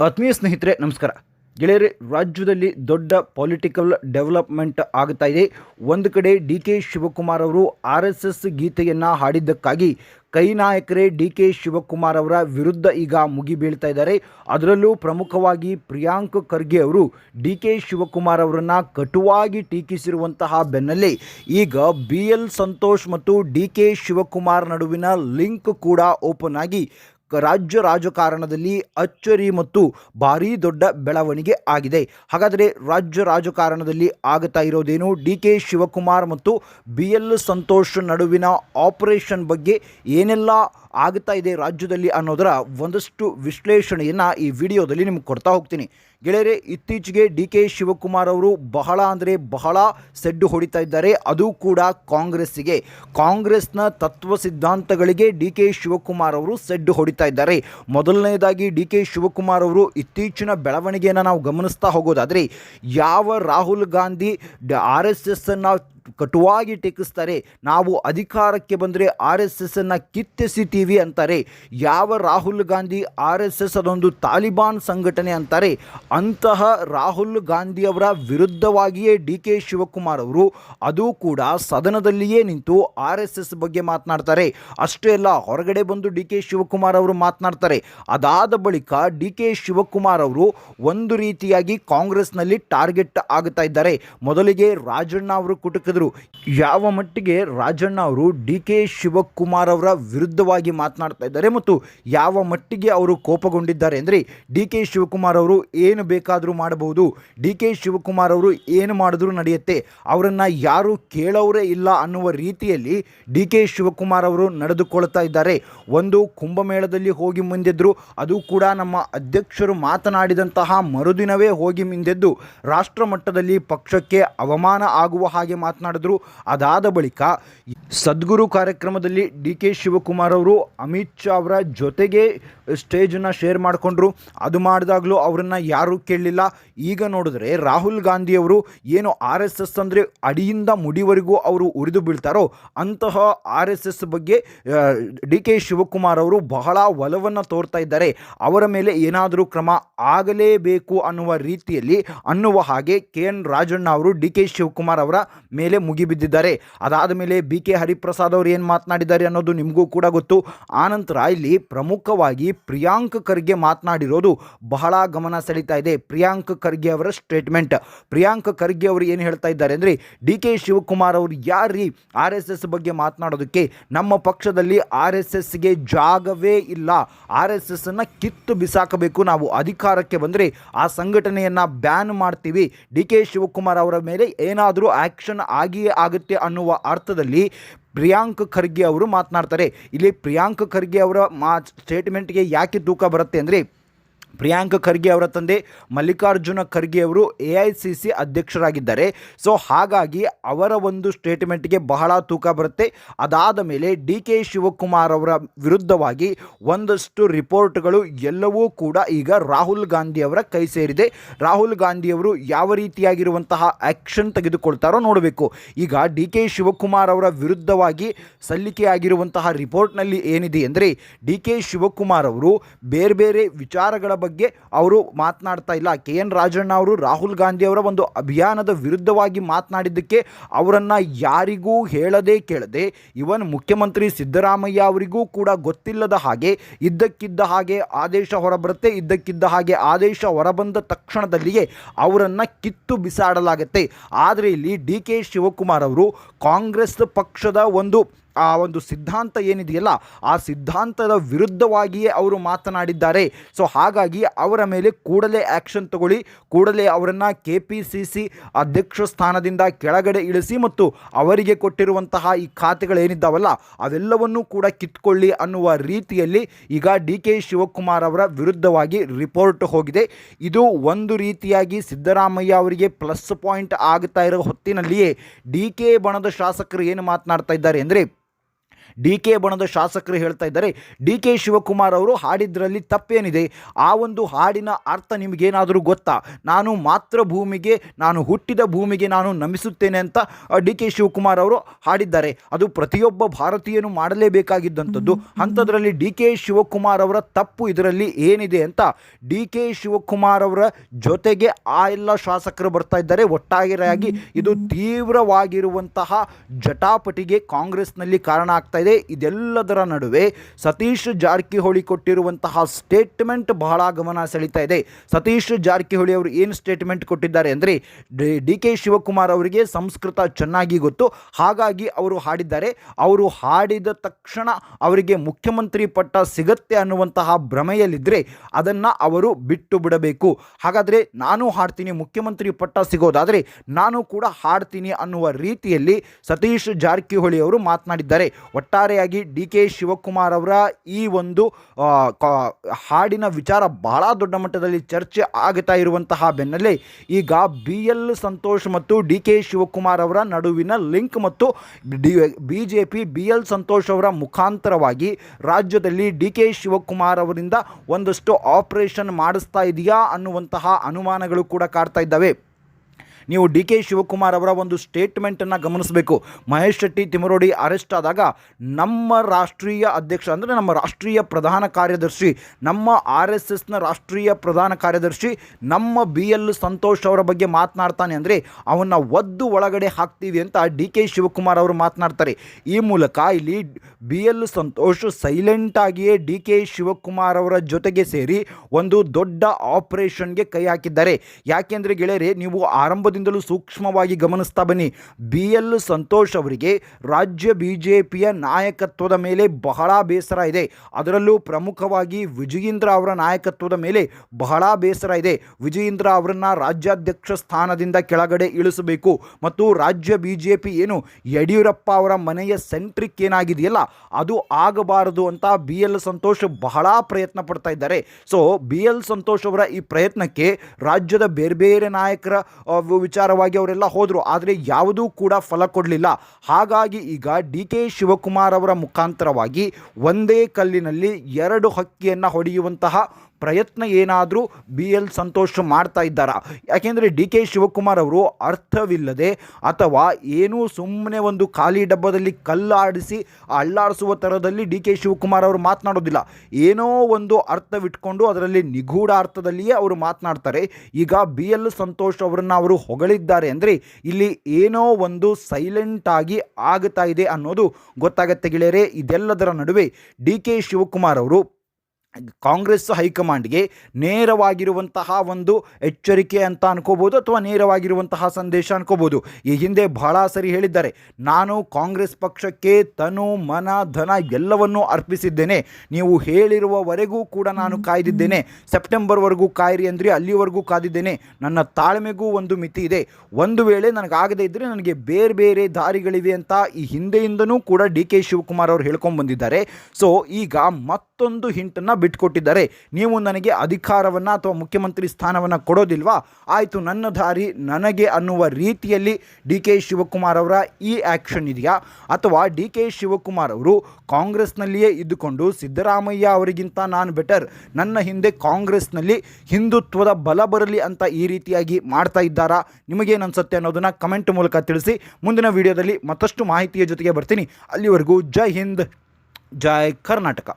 ಆತ್ಮೀಯ ಸ್ನೇಹಿತರೆ, ನಮಸ್ಕಾರ. ಗೆಳೆಯರೆ, ರಾಜ್ಯದಲ್ಲಿ ದೊಡ್ಡ ಪೊಲಿಟಿಕಲ್ ಡೆವಲಪ್ಮೆಂಟ್ ಆಗ್ತಾ ಇದೆ. ಒಂದು ಕಡೆ ಡಿ ಕೆ ಶಿವಕುಮಾರ್ ಅವರು ಆರ್ ಎಸ್ ಎಸ್ ಗೀತೆಯನ್ನು ಹಾಡಿದ್ದಕ್ಕಾಗಿ ಕೈ ನಾಯಕರೇ ಡಿ ಕೆ ಶಿವಕುಮಾರ್ ಅವರ ವಿರುದ್ಧ ಈಗ ಮುಗಿಬೀಳ್ತಾ ಇದ್ದಾರೆ. ಅದರಲ್ಲೂ ಪ್ರಮುಖವಾಗಿ ಪ್ರಿಯಾಂಕ್ ಖರ್ಗೆ ಅವರು ಡಿ ಕೆ ಶಿವಕುಮಾರ್ ಅವರನ್ನು ಕಟುವಾಗಿ ಟೀಕಿಸಿರುವಂತಹ ಬೆನ್ನಲ್ಲೇ ಈಗ ಬಿ ಎಲ್ ಸಂತೋಷ್ ಮತ್ತು ಡಿ ಕೆ ಶಿವಕುಮಾರ್ ನಡುವಿನ ಲಿಂಕ್ ಕೂಡ ಓಪನ್ ಆಗಿ ರಾಜ್ಯ ರಾಜಕಾರಣದಲ್ಲಿ ಅಚ್ಚರಿ ಮತ್ತು ಭಾರೀ ದೊಡ್ಡ ಬೆಳವಣಿಗೆ ಆಗಿದೆ. ಹಾಗಾದರೆ ರಾಜ್ಯ ರಾಜಕಾರಣದಲ್ಲಿ ಆಗುತ್ತಾ ಇರೋದೇನು? ಡಿ ಕೆ ಶಿವಕುಮಾರ್ ಮತ್ತು ಬಿ ಎಲ್ ಸಂತೋಷ್ ನಡುವಿನ ಆಪರೇಷನ್ ಬಗ್ಗೆ ಏನೆಲ್ಲ ಆಗ್ತಾ ಇದೆ ರಾಜ್ಯದಲ್ಲಿ ಅನ್ನೋದರ ಒಂದಷ್ಟು ವಿಶ್ಲೇಷಣೆಯನ್ನು ಈ ವಿಡಿಯೋದಲ್ಲಿ ನಿಮ್ಗೆ ಕೊಡ್ತಾ ಹೋಗ್ತೀನಿ. ಗೆಳೆಯರೆ, ಇತ್ತೀಚೆಗೆ ಡಿ ಕೆ ಶಿವಕುಮಾರ್ ಅವರು ಬಹಳ ಅಂದರೆ ಬಹಳ ಸೆಡ್ಡು ಹೊಡಿತಾ ಇದ್ದಾರೆ. ಅದು ಕೂಡ ಕಾಂಗ್ರೆಸ್ಸಿಗೆ. ಕಾಂಗ್ರೆಸ್ನ ತತ್ವ ಸಿದ್ಧಾಂತಗಳಿಗೆ ಡಿ ಕೆ ಶಿವಕುಮಾರ್ ಅವರು ಸೆಡ್ಡು ಹೊಡಿತಾ ಇದ್ದಾರೆ. ಮೊದಲನೇದಾಗಿ ಡಿ ಕೆ ಶಿವಕುಮಾರ್ ಅವರು ಇತ್ತೀಚಿನ ಬೆಳವಣಿಗೆಯನ್ನು ನಾವು ಗಮನಿಸ್ತಾ ಹೋಗೋದಾದರೆ, ಯಾವ Rahul Gandhi R S S ಅನ್ನು ಕಟುವಾಗಿ ಟೀಕಿಸ್ತಾರೆ. ನಾವು ಅಧಿಕಾರಕ್ಕೆ ಬಂದರೆ ಆರ್ ಎಸ್ ಎಸ್ ಅನ್ನು ಕಿತ್ತೆಸಿತೀವಿ ಅಂತಾರೆ. ಯಾವ Rahul Gandhi R S S ಅದೊಂದು ತಾಲಿಬಾನ್ ಸಂಘಟನೆ ಅಂತಾರೆ, ಅಂತಹ ರಾಹುಲ್ ಗಾಂಧಿಯವರ ವಿರುದ್ಧವಾಗಿಯೇ ಡಿ ಕೆ ಶಿವಕುಮಾರ್ ಅವರು ಅದು ಕೂಡ ಸದನದಲ್ಲಿಯೇ ನಿಂತು ಆರ್ ಎಸ್ ಬಗ್ಗೆ ಮಾತನಾಡ್ತಾರೆ. ಅಷ್ಟೇ ಅಲ್ಲ, ಹೊರಗಡೆ ಬಂದು ಡಿ ಕೆ ಶಿವಕುಮಾರ್ ಅವರು ಮಾತನಾಡ್ತಾರೆ. ಅದಾದ ಬಳಿಕ ಡಿ ಕೆ ಶಿವಕುಮಾರ್ ಅವರು ಒಂದು ರೀತಿಯಾಗಿ ಕಾಂಗ್ರೆಸ್ನಲ್ಲಿ ಟಾರ್ಗೆಟ್ ಆಗುತ್ತಾ ಇದ್ದಾರೆ. ಮೊದಲಿಗೆ ರಾಜಣ್ಣ ಅವರು ಕುಟುಕಿದ್ರು ಯಾವ ಮಟ್ಟಿಗೆ ರಾಜಣ್ಣ ಅವರು ಡಿ ಕೆ ಶಿವಕುಮಾರ್ ಅವರ ವಿರುದ್ಧವಾಗಿ ಮಾತನಾಡ್ತಾ ಇದ್ದಾರೆ ಮತ್ತು ಯಾವ ಮಟ್ಟಿಗೆ ಅವರು ಕೋಪಗೊಂಡಿದ್ದಾರೆ ಅಂದರೆ ಡಿ ಕೆ ಶಿವಕುಮಾರ್ ಅವರು ಏನು ಬೇಕಾದರೂ ಮಾಡಬಹುದು. ಡಿ ಕೆ ಶಿವಕುಮಾರ್ ಅವರು ಏನು ಮಾಡಿದ್ರೂ ನಡೆಯುತ್ತೆ. ಅವರನ್ನು ಯಾರು ಕೇಳೋರೇ ಇಲ್ಲ ಅನ್ನುವ ರೀತಿಯಲ್ಲಿ ಡಿ ಕೆ ಶಿವಕುಮಾರ್ ಅವರು ನಡೆದುಕೊಳ್ತಾ ಇದ್ದಾರೆ. ಒಂದು ಕುಂಭಮೇಳದಲ್ಲಿ ಹೋಗಿ ಮುಂದೆದ್ರು, ಅದು ಕೂಡ ನಮ್ಮ ಅಧ್ಯಕ್ಷರು ಮಾತನಾಡಿದಂತಹ ಮರುದಿನವೇ ಹೋಗಿ ಮುಂದೆದ್ದು ರಾಷ್ಟ್ರ ಮಟ್ಟದಲ್ಲಿ ಪಕ್ಷಕ್ಕೆ ಅವಮಾನ ಆಗುವ ಹಾಗೆ ಮಾತನಾಡಿದ್ರು. ಅದಾದ ಬಳಿಕ ಸದ್ಗುರು ಕಾರ್ಯಕ್ರಮದಲ್ಲಿ ಡಿ ಕೆ ಶಿವಕುಮಾರ್ ಅವರು, ಅಮಿತ್ ಶಾ ಅವರ ಜೊತೆಗೆ ಸ್ಟೇಜನ್ನು ಶೇರ್ ಮಾಡಿಕೊಂಡ್ರು. ಅದು ಮಾಡಿದಾಗಲೂ ಅವರನ್ನು ಯಾರೂ ಕೇಳಲಿಲ್ಲ. ಈಗ ನೋಡಿದ್ರೆ ರಾಹುಲ್ ಗಾಂಧಿಯವರು ಏನು ಆರ್ ಎಸ್ ಎಸ್ ಅಂದರೆ ಅಡಿಯಿಂದ ಮುಡಿವರೆಗೂ ಅವರು ಉರಿದು ಬೀಳ್ತಾರೋ, ಅಂತಹ ಆರ್ ಎಸ್ ಎಸ್ ಬಗ್ಗೆ ಡಿ ಕೆ ಶಿವಕುಮಾರ್ ಅವರು ಬಹಳ ಒಲವನ್ನು ತೋರ್ತಾ ಇದ್ದಾರೆ. ಅವರ ಮೇಲೆ ಏನಾದರೂ ಕ್ರಮ ಆಗಲೇಬೇಕು ಅನ್ನುವ ರೀತಿಯಲ್ಲಿ ಅನ್ನುವ ಹಾಗೆ ಕೆ ಎನ್ ರಾಜಣ್ಣ ಅವರು, ಡಿ ಕೆ ಶಿವಕುಮಾರ್ ಅವರ ಮೇಲೆ ಮುಗಿಬಿದ್ದಿದ್ದಾರೆ. ಅದಾದ ಮೇಲೆ ಬಿ ಕೆ ಹರಿಪ್ರಸಾದ್ ಅವರು ಏನು ಮಾತನಾಡಿದ್ದಾರೆ ಅನ್ನೋದು ನಿಮಗೂ ಕೂಡ ಗೊತ್ತು. ಆನಂತರ ಇಲ್ಲಿ ಪ್ರಮುಖವಾಗಿ ಪ್ರಿಯಾಂಕ್ ಖರ್ಗೆ ಮಾತನಾಡಿರೋದು ಬಹಳ ಗಮನ ಸೆಳೀತಾ ಇದೆ. ಪ್ರಿಯಾಂಕ್ ಖರ್ಗೆ ಅವರ ಸ್ಟೇಟ್ಮೆಂಟ್ ಪ್ರಿಯಾಂಕ್ ಖರ್ಗೆ ಅವರು ಏನು ಹೇಳ್ತಾ ಇದ್ದಾರೆ ಅಂದರೆ, ಡಿ ಕೆ ಶಿವಕುಮಾರ್ ಅವರು ಯಾರೀ ಆರ್ ಎಸ್ ಎಸ್ ಬಗ್ಗೆ ಮಾತನಾಡೋದಕ್ಕೆ? ನಮ್ಮ ಪಕ್ಷದಲ್ಲಿ ಆರ್ ಎಸ್ ಎಸ್ಗೆ ಜಾಗವೇ ಇಲ್ಲ. ಆರ್ ಎಸ್ ಎಸ್ಸನ್ನು ಕಿತ್ತು ಬಿಸಾಕಬೇಕು. ನಾವು ಅಧಿಕಾರಕ್ಕೆ ಬಂದರೆ ಆ ಸಂಘಟನೆಯನ್ನು ಬ್ಯಾನ್ ಮಾಡ್ತೀವಿ. ಡಿ ಕೆ ಶಿವಕುಮಾರ್ ಅವರ ಮೇಲೆ ಏನಾದರೂ ಆ್ಯಕ್ಷನ್ ಆಗಿಯೇ ಆಗುತ್ತೆ ಅನ್ನುವ ಅರ್ಥದಲ್ಲಿ ಪ್ರಿಯಾಂಕ್ ಖರ್ಗೆ ಅವರು ಮಾತನಾಡ್ತಾರೆ. ಇಲ್ಲಿ ಪ್ರಿಯಾಂಕ್ ಖರ್ಗೆ ಅವರ ಮಾ ಸ್ಟೇಟ್ಮೆಂಟ್ಗೆ ಯಾಕೆ ತೂಕ ಬರುತ್ತೆ ಅಂದರೆ ಪ್ರಿಯಾಂಕ್ ಖರ್ಗೆ ಅವರ ತಂದೆ ಮಲ್ಲಿಕಾರ್ಜುನ ಖರ್ಗೆ ಅವರು ಎ ಐ ಸಿ ಸಿ ಅಧ್ಯಕ್ಷರಾಗಿದ್ದಾರೆ. ಸೊ, ಹಾಗಾಗಿ ಅವರ ಒಂದು ಸ್ಟೇಟ್ಮೆಂಟ್ಗೆ ಬಹಳ ತೂಕ ಬರುತ್ತೆ. ಅದಾದ ಮೇಲೆ ಡಿ ಕೆ ಶಿವಕುಮಾರ್ ಅವರ ವಿರುದ್ಧವಾಗಿ ಒಂದಷ್ಟು ರಿಪೋರ್ಟ್ಗಳು ಎಲ್ಲವೂ ಕೂಡ ಈಗ ರಾಹುಲ್ ಗಾಂಧಿ ಅವರ ಕೈ ಸೇರಿದೆ. ರಾಹುಲ್ ಗಾಂಧಿ ಅವರು ಯಾವ ರೀತಿಯಾಗಿರುವಂತಹ ಆ್ಯಕ್ಷನ್ ತೆಗೆದುಕೊಳ್ತಾರೋ ನೋಡಬೇಕು. ಈಗ ಡಿ ಕೆ ಶಿವಕುಮಾರ್ ಅವರ ವಿರುದ್ಧವಾಗಿ ಸಲ್ಲಿಕೆಯಾಗಿರುವಂತಹ ರಿಪೋರ್ಟ್ನಲ್ಲಿ ಏನಿದೆ ಅಂದರೆ, ಡಿ ಕೆ ಶಿವಕುಮಾರ್ ಅವರು ಬೇರೆ ಬೇರೆ ವಿಚಾರಗಳ ಬಗ್ಗೆ ಅವರು ಮಾತನಾಡ್ತಾ ಇಲ್ಲ. ಕೆ. ಎನ್. ರಾಜಣ್ಣ ಅವರು ರಾಹುಲ್ ಗಾಂಧಿ ಅವರ ಒಂದು ಅಭಿಯಾನದ ವಿರುದ್ಧವಾಗಿ ಮಾತನಾಡಿದ್ದಕ್ಕೆ ಅವರನ್ನು ಯಾರಿಗೂ ಹೇಳದೆ ಕೇಳದೆ ಇವನ್ ಮುಖ್ಯಮಂತ್ರಿ ಸಿದ್ದರಾಮಯ್ಯ ಅವರಿಗೂ ಕೂಡ ಗೊತ್ತಿಲ್ಲದ ಹಾಗೆ, ಇದ್ದಕ್ಕಿದ್ದ ಹಾಗೆ ಆದೇಶ ಹೊರಬರುತ್ತೆ, ಇದ್ದಕ್ಕಿದ್ದ ಹಾಗೆ ಆದೇಶ ಹೊರಬಂದ ತಕ್ಷಣದಲ್ಲಿಯೇ ಅವರನ್ನು ಕಿತ್ತು ಬಿಸಾಡಲಾಗುತ್ತೆ. ಆದರೆ ಇಲ್ಲಿ ಡಿ. ಕೆ. ಶಿವಕುಮಾರ್ ಅವರು ಕಾಂಗ್ರೆಸ್ ಪಕ್ಷದ ಒಂದು ಆ ಒಂದು ಸಿದ್ಧಾಂತ ಏನಿದೆಯಲ್ಲ, ಆ ಸಿದ್ಧಾಂತದ ವಿರುದ್ಧವಾಗಿಯೇ ಅವರು ಮಾತನಾಡಿದ್ದಾರೆ. ಸೊ ಹಾಗಾಗಿ ಅವರ ಮೇಲೆ ಕೂಡಲೇ ಆ್ಯಕ್ಷನ್ ತಗೊಳ್ಳಿ, ಕೂಡಲೇ ಅವರನ್ನು ಕೆ ಪಿ ಸಿ ಸಿ ಅಧ್ಯಕ್ಷ ಸ್ಥಾನದಿಂದ ಕೆಳಗಡೆ ಇಳಿಸಿ ಮತ್ತು ಅವರಿಗೆ ಕೊಟ್ಟಿರುವಂತಹ ಈ ಖಾತೆಗಳೇನಿದ್ದಾವಲ್ಲ ಅವೆಲ್ಲವನ್ನೂ ಕೂಡ ಕಿತ್ಕೊಳ್ಳಿ ಅನ್ನುವ ರೀತಿಯಲ್ಲಿ ಈಗ ಡಿ ಕೆ ಶಿವಕುಮಾರ್ ಅವರ ವಿರುದ್ಧವಾಗಿ ರಿಪೋರ್ಟ್ ಹೋಗಿದೆ. ಇದು ಒಂದು ರೀತಿಯಾಗಿ ಸಿದ್ದರಾಮಯ್ಯ ಅವರಿಗೆ ಪ್ಲಸ್ ಪಾಯಿಂಟ್ ಆಗ್ತಾ ಇರೋ ಹೊತ್ತಿನಲ್ಲಿಯೇ ಡಿ ಕೆ ಬಣದ ಶಾಸಕರು ಏನು ಮಾತನಾಡ್ತಾ ಇದ್ದಾರೆ ಅಂದರೆ ಡಿ ಕೆ ಬಣದ ಶಾಸಕರು ಹೇಳ್ತಾ ಇದ್ದಾರೆ ಡಿ ಕೆ ಶಿವಕುಮಾರ್ ಅವರು ಹಾಡಿದ್ರಲ್ಲಿ ತಪ್ಪೇನಿದೆ ಆ ಒಂದು ಹಾಡಿನ ಅರ್ಥ ನಿಮಗೇನಾದರೂ ಗೊತ್ತಾ? ನಾನು ಮಾತೃ ಭೂಮಿಗೆ ನಾನು ಹುಟ್ಟಿದ ಭೂಮಿಗೆ ನಾನು ನಮಿಸುತ್ತೇನೆ ಅಂತ ಡಿ ಕೆ ಶಿವಕುಮಾರ್ ಅವರು ಹಾಡಿದ್ದಾರೆ. ಅದು ಪ್ರತಿಯೊಬ್ಬ ಭಾರತೀಯನು ಮಾಡಲೇಬೇಕಾಗಿದ್ದಂಥದ್ದು. ಅಂಥದ್ರಲ್ಲಿ ಡಿ ಕೆ ಶಿವಕುಮಾರ್ ಅವರ ತಪ್ಪು ಇದರಲ್ಲಿ ಏನಿದೆ ಅಂತ ಡಿ ಕೆ ಶಿವಕುಮಾರ್ ಅವರ ಜೊತೆಗೆ ಆ ಎಲ್ಲ ಶಾಸಕರು ಬರ್ತಾ ಇದ್ದಾರೆ. ಒಟ್ಟಾಗಿರಾಗಿ ಇದು ತೀವ್ರವಾಗಿರುವಂತಹ ಜಟಾಪಟಿಗೆ ಕಾಂಗ್ರೆಸ್ನಲ್ಲಿ ಕಾರಣ ಆಗ್ತಾ ಇದೆ. ಇದೆಲ್ಲದರ ನಡುವೆ ಸತೀಶ್ ಜಾರಕಿಹೊಳಿ ಕೊಟ್ಟಿರುವಂತಹ ಸ್ಟೇಟ್ಮೆಂಟ್ ಬಹಳ ಗಮನ ಸೆಳೀತಾ ಇದೆ. ಸತೀಶ್ ಜಾರಕಿಹೊಳಿ ಅವರು ಏನು ಸ್ಟೇಟ್ಮೆಂಟ್ ಕೊಟ್ಟಿದ್ದಾರೆ ಅಂದರೆ, ಡಿ ಕೆ ಶಿವಕುಮಾರ್ ಅವರಿಗೆ ಸಂಸ್ಕೃತ ಚೆನ್ನಾಗಿ ಗೊತ್ತು. ಹಾಗಾಗಿ ಅವರು ಹಾಡಿದ್ದಾರೆ. ಅವರು ಹಾಡಿದ ತಕ್ಷಣ ಅವರಿಗೆ ಮುಖ್ಯಮಂತ್ರಿ ಪಟ್ಟ ಸಿಗತ್ತೆ ಅನ್ನುವಂತಹ ಭ್ರಮೆಯಲ್ಲಿದ್ದರೆ ಅದನ್ನು ಅವರು ಬಿಟ್ಟು ಬಿಡಬೇಕು. ಹಾಗಾದರೆ ನಾನು ಹಾಡ್ತೀನಿ, ಮುಖ್ಯಮಂತ್ರಿ ಪಟ್ಟ ಸಿಗೋದಾದರೆ ನಾನು ಕೂಡ ಹಾಡ್ತೀನಿ ಅನ್ನುವ ರೀತಿಯಲ್ಲಿ ಸತೀಶ್ ಜಾರಕಿಹೊಳಿ ಅವರು ಮಾತನಾಡಿದ್ದಾರೆ. ಒಟ್ಟಾರೆಯಾಗಿ ಡಿ ಕೆ ಶಿವಕುಮಾರ್ ಅವರ ಈ ಒಂದು ಹಾಡಿನ ವಿಚಾರ ಬಹಳ ದೊಡ್ಡ ಮಟ್ಟದಲ್ಲಿ ಚರ್ಚೆ ಆಗುತ್ತಾ ಇರುವಂತಹ ಬೆನ್ನಲ್ಲೇ ಈಗ ಬಿ ಎಲ್ ಸಂತೋಷ್ ಮತ್ತು ಡಿ ಕೆ ಶಿವಕುಮಾರ್ ಅವರ ನಡುವಿನ ಲಿಂಕ್ ಮತ್ತು D, B J P, B L Santosh ಅವರ ಮುಖಾಂತರವಾಗಿ ರಾಜ್ಯದಲ್ಲಿ ಡಿ ಕೆ ಶಿವಕುಮಾರ್ ಅವರಿಂದ ಒಂದಷ್ಟು ಆಪರೇಷನ್ ಮಾಡಿಸ್ತಾ ಇದೆಯಾ ಅನ್ನುವಂತಹ ಅನುಮಾನಗಳು ಕೂಡ ಕಾಡ್ತಾ ಇದ್ದಾವೆ. ನೀವು ಡಿ ಕೆ ಶಿವಕುಮಾರ್ ಅವರ ಒಂದು ಸ್ಟೇಟ್ಮೆಂಟನ್ನು ಗಮನಿಸಬೇಕು. ಮಹೇಶ್ ಶೆಟ್ಟಿ ತಿಮರೋಡಿ ಅರೆಸ್ಟ್ ಆದಾಗ ನಮ್ಮ ರಾಷ್ಟ್ರೀಯ ಅಧ್ಯಕ್ಷ ಅಂದರೆ ನಮ್ಮ ರಾಷ್ಟ್ರೀಯ ಪ್ರಧಾನ ಕಾರ್ಯದರ್ಶಿ, ನಮ್ಮ ಆರ್ ಎಸ್ ಎಸ್ನ ರಾಷ್ಟ್ರೀಯ ಪ್ರಧಾನ ಕಾರ್ಯದರ್ಶಿ, ನಮ್ಮ ಬಿ ಎಲ್ ಸಂತೋಷ್ ಅವರ ಬಗ್ಗೆ ಮಾತನಾಡ್ತಾನೆ ಅಂದರೆ ಅವನ್ನ ಒದ್ದು ಒಳಗಡೆ ಹಾಕ್ತೀವಿ ಅಂತ ಡಿ ಕೆ ಶಿವಕುಮಾರ್ ಅವರು ಮಾತನಾಡ್ತಾರೆ. ಈ ಮೂಲಕ ಇಲ್ಲಿ ಬಿ ಎಲ್ ಸಂತೋಷ್ ಸೈಲೆಂಟಾಗಿಯೇ ಡಿ ಕೆ ಶಿವಕುಮಾರ್ ಅವರ ಜೊತೆಗೆ ಸೇರಿ ಒಂದು ದೊಡ್ಡ ಆಪರೇಷನ್ಗೆ ಕೈ ಹಾಕಿದ್ದಾರೆ. ಯಾಕೆಂದರೆ ಗೆಳೆಯರೆ, ನೀವು ಆರಂಭದಿಂದಲೂ ಸೂಕ್ಷ್ಮವಾಗಿ ಗಮನಿಸ್ತಾ ಬನ್ನಿ. ಬಿ ಎಲ್ ಸಂತೋಷ್ ಅವರಿಗೆ ರಾಜ್ಯ ಬಿ ಜೆ ನಾಯಕತ್ವದ ಮೇಲೆ ಬಹಳ ಬೇಸರ ಇದೆ. ಅದರಲ್ಲೂ ಪ್ರಮುಖವಾಗಿ ವಿಜಯೇಂದ್ರ ಅವರ ನಾಯಕತ್ವದ ಮೇಲೆ ಬಹಳ ಬೇಸರ ಇದೆ. ವಿಜಯೇಂದ್ರ ಅವರನ್ನು ರಾಜ್ಯಾಧ್ಯಕ್ಷ ಸ್ಥಾನದಿಂದ ಕೆಳಗಡೆ ಇಳಿಸಬೇಕು. ಮತ್ತು ರಾಜ್ಯ ಬಿ ಏನು ಯಡಿಯೂರಪ್ಪ ಅವರ ಮನೆಯ ಸೆಂಟ್ರಿಕ್ ಏನಾಗಿದೆಯಲ್ಲ, ಅದು ಆಗಬಾರದು ಅಂತ ಬಿ ಎಲ್ ಸಂತೋಷ್ ಬಹಳ ಪ್ರಯತ್ನ ಪಡ್ತಾ ಇದ್ದಾರೆ. ಸೊ ಬಿ ಎಲ್ ಸಂತೋಷ್ ಅವರ ಈ ಪ್ರಯತ್ನಕ್ಕೆ ರಾಜ್ಯದ ಬೇರೆ ಬೇರೆ ನಾಯಕರ ವಿಚಾರವಾಗಿ ಅವರೆಲ್ಲ ಹೋದರು, ಆದರೆ ಯಾವುದೂ ಕೂಡ ಫಲ ಕೊಡಲಿಲ್ಲ. ಹಾಗಾಗಿ ಈಗ ಡಿ ಕೆ ಶಿವಕುಮಾರ್ ಅವರ ಮುಖಾಂತರವಾಗಿ ಒಂದೇ ಕಲ್ಲಿನಲ್ಲಿ ಎರಡು ಹಕ್ಕಿಯನ್ನು ಹೊಡೆಯುವಂತಹ ಪ್ರಯತ್ನ ಏನಾದರೂ ಬಿ ಎಲ್ ಸಂತೋಷ್ ಮಾಡ್ತಾ ಇದ್ದಾರಾ? ಯಾಕೆಂದರೆ ಡಿ ಕೆ ಶಿವಕುಮಾರ್ ಅವರು ಅರ್ಥವಿಲ್ಲದೆ ಅಥವಾ ಏನೂ ಸುಮ್ಮನೆ ಒಂದು ಖಾಲಿ ಡಬ್ಬದಲ್ಲಿ ಕಲ್ಲಾಡಿಸಿ ಅಳ್ಳಾಡಿಸುವ ಥರದಲ್ಲಿ ಡಿ ಕೆ ಶಿವಕುಮಾರ್ ಅವರು ಮಾತನಾಡೋದಿಲ್ಲ. ಏನೋ ಒಂದು ಅರ್ಥವಿಟ್ಕೊಂಡು ಅದರಲ್ಲಿ ನಿಗೂಢ ಅರ್ಥದಲ್ಲಿಯೇ ಅವರು ಮಾತನಾಡ್ತಾರೆ. ಈಗ ಬಿ ಎಲ್ ಸಂತೋಷ್ ಅವರನ್ನು ಅವರು ಹೊಗಳಿದ್ದಾರೆ ಅಂದರೆ ಇಲ್ಲಿ ಏನೋ ಒಂದು ಸೈಲೆಂಟ್ ಆಗಿ ಆಗ್ತಾ ಇದೆ ಅನ್ನೋದು ಗೊತ್ತಾಗತ್ತೆ ಗೆಳೆಯರೆ. ಇದೆಲ್ಲದರ ನಡುವೆ ಡಿ ಕೆ ಶಿವಕುಮಾರ್ ಅವರು ಕಾಂಗ್ರೆಸ್ ಹೈಕಮಾಂಡ್ಗೆ ನೇರವಾಗಿರುವಂತಹ ಒಂದು ಎಚ್ಚರಿಕೆ ಅಂತ ಅನ್ಕೋಬೋದು ಅಥವಾ ನೇರವಾಗಿರುವಂತಹ ಸಂದೇಶ ಅನ್ಕೋಬೋದು. ಈ ಹಿಂದೆ ಬಹಳ ಸರಿ ಹೇಳಿದ್ದಾರೆ, ನಾನು ಕಾಂಗ್ರೆಸ್ ಪಕ್ಷಕ್ಕೆ ತನು, ಮನ, ಧನ ಎಲ್ಲವನ್ನೂ ಅರ್ಪಿಸಿದ್ದೇನೆ. ನೀವು ಹೇಳಿರುವವರೆಗೂ ಕೂಡ ನಾನು ಕಾಯ್ದಿದ್ದೇನೆ. ಸೆಪ್ಟೆಂಬರ್ವರೆಗೂ ಕಾಯಿರಿ ಅಂದರೆ ಅಲ್ಲಿವರೆಗೂ ಕಾದಿದ್ದೇನೆ. ನನ್ನ ತಾಳ್ಮೆಗೂ ಒಂದು ಮಿತಿ ಇದೆ. ಒಂದು ವೇಳೆ ನನಗಾಗದೇ ಇದ್ದರೆ ನನಗೆ ಬೇರೆ ಬೇರೆ ದಾರಿಗಳಿವೆ ಅಂತ ಈ ಹಿಂದೆಯಿಂದನೂ ಕೂಡ ಡಿ ಕೆ ಶಿವಕುಮಾರ್ ಅವರು ಹೇಳ್ಕೊಂಡು ಬಂದಿದ್ದಾರೆ. ಸೊ, ಈಗ ಮತ್ತೊಂದು ಹಿಂಟನ್ನು ಬಿಟ್ಕೊಟ್ಟಿದ್ದಾರೆ ನೀವು ನನಗೆ ಅಧಿಕಾರವನ್ನು ಅಥವಾ ಮುಖ್ಯಮಂತ್ರಿ ಸ್ಥಾನವನ್ನು ಕೊಡೋದಿಲ್ವಾ? ಆಯಿತು, ನನ್ನ ದಾರಿ ನನಗೆ ಅನ್ನುವ ರೀತಿಯಲ್ಲಿ ಡಿ ಕೆ ಶಿವಕುಮಾರ್ ಅವರ ಈ ಆ್ಯಕ್ಷನ್ ಇದೆಯಾ? ಅಥವಾ ಡಿ ಕೆ ಶಿವಕುಮಾರ್ ಅವರು ಕಾಂಗ್ರೆಸ್ನಲ್ಲಿಯೇ ಇದ್ದುಕೊಂಡು ಸಿದ್ದರಾಮಯ್ಯ ಅವರಿಗಿಂತ ನಾನು ಬೆಟರ್, ನನ್ನ ಹಿಂದೆ ಕಾಂಗ್ರೆಸ್ನಲ್ಲಿ ಹಿಂದುತ್ವದ ಬಲ ಬರಲಿ ಅಂತ ಈ ರೀತಿಯಾಗಿ ಮಾಡ್ತಾ ಇದ್ದಾರಾ? ನಿಮಗೇನು ಅನ್ಸುತ್ತೆ ಅನ್ನೋದನ್ನು ಕಮೆಂಟ್ ಮೂಲಕ ತಿಳಿಸಿ. ಮುಂದಿನ ವಿಡಿಯೋದಲ್ಲಿ ಮತ್ತಷ್ಟು ಮಾಹಿತಿಯ ಜೊತೆಗೆ ಬರ್ತೀನಿ. ಅಲ್ಲಿವರೆಗೂ ಜೈ ಹಿಂದ್, ಜೈ ಕರ್ನಾಟಕ.